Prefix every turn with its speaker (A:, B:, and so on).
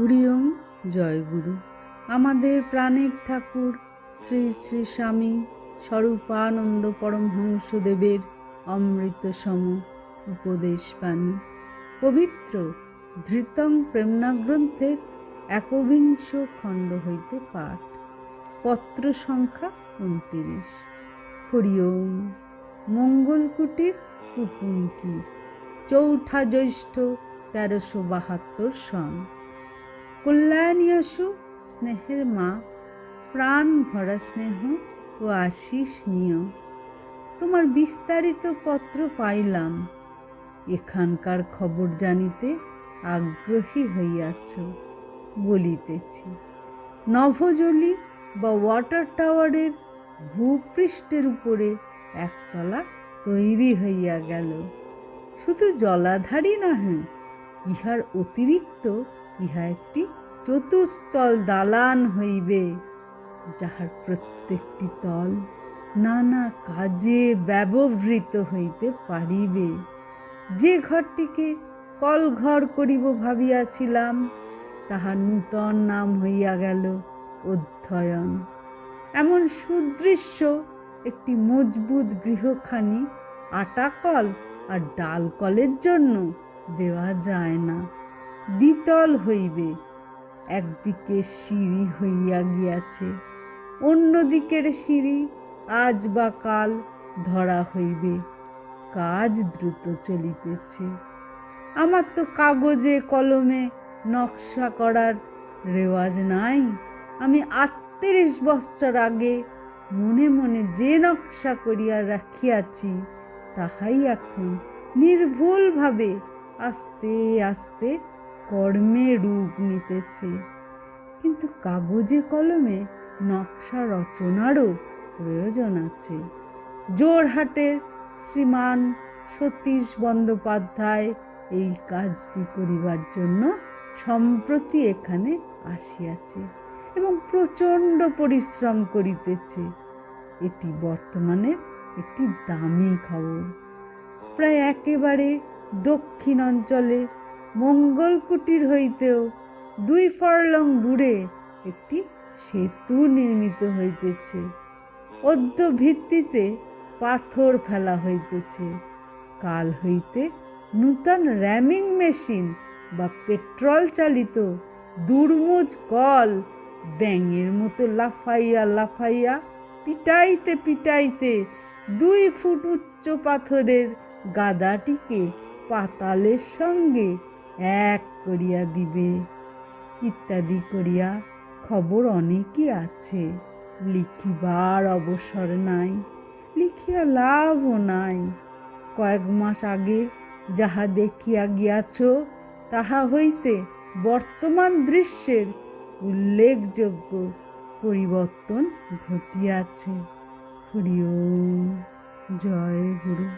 A: হরিওম জয় গুরু। আমাদের প্রাণের ঠাকুর শ্রী শ্রী স্বামী স্বরূপানন্দ পরমহংসদেবের অমৃত সম উপদেশ বাণী পবিত্র ধৃতং প্রেমনা গ্রন্থের একবিংশ খণ্ড হইতে পাঠ। পত্র সংখ্যা উনতিরিশ। হরিওম মঙ্গলকুটির কুপুঙ্কি চৌঠা জ্যৈষ্ঠ তেরোশো বাহাত্তর সন। কল্যাণী আসু স্নেহের মা, প্রাণ ভরা স্নেহ ও আশিস নিয়। তোমার বিস্তারিত পত্র পাইলাম। এখানকার খবর জানিতে আগ্রহী হইয়াছ, বলিতেছি। নভজলি বা ওয়াটার টাওয়ারের ভূপৃষ্ঠের উপরে একতলা তৈরি হইয়া গেল। শুধু জলাধারই নহে, ইহার অতিরিক্ত ইহা একটি চতুস্তল দালান হইবে, যাহার প্রত্যেকটি তল নানা কাজে ব্যবহৃত হইতে পারিবে। যে ঘরটিকে কলঘর করিব ভাবিয়াছিলাম তাহার নূতন নাম হইয়া গেল অধ্যয়ন। এমন সুদৃশ্য একটি মজবুত গৃহখানি, আটাকল আর ডাল কলের জন্য দেওয়া যায় না। দ্বিতল হইবে। একদিকে সিঁড়ি হইয়া গিয়াছে অন্য দিকের সিঁড়ি আজ বা কাল ধরা হইবে। কাজ দ্রুত চলিতেছে। আমার তো কাগজে, কলমে নকশা করার রেওয়াজ নাই। আমি আটত্রিশ বৎসর আগে মনে মনে যে নকশা করিয়া রাখিয়াছি, তাহাই এখন নির্ভুলভাবে আস্তে আস্তে কর্মে রূপ নিতেছে। কিন্তু কাগজে কলমে নকশা রচনারও প্রয়োজন আছে। জোরহাটের শ্রীমান সতীশ বন্দ্যোপাধ্যায় এই কাজটি করিবার জন্য সম্প্রতি এখানে আসিয়াছে এবং প্রচণ্ড পরিশ্রম করিতেছে। এটি বর্তমানে একটি দামি খবর। প্রায় একেবারে দক্ষিণ অঞ্চলে মঙ্গলকুটির হইতেও দুই ফরলং দূরে একটি সেতু নির্মিত হইতেছে। অদ্য ভিত্তিতে পাথর ফেলা হইতেছে। কাল হইতে নূতন র্যামিং মেশিন বা পেট্রোল চালিত দুর্মুজ কল ব্যাঙের মতো লাফাইয়া লাফাইয়া পিটাইতে পিটাইতে দুই ফুট উচ্চ পাথরের গাদাটিকে পাতালের সঙ্গে এক করিয়া দিবে। ইত্যাদি করিয়া খবর অনেকই আছে। লিখিবার অবসর নাই, লিখিয়া লাভও নাই। কয়েক মাস আগে যাহা দেখিয়া গিয়াছ, তাহা হইতে বর্তমান দৃশ্যের উল্লেখযোগ্য পরিবর্তন ঘটিয়াছে। হরি ওম। জয় গুরু।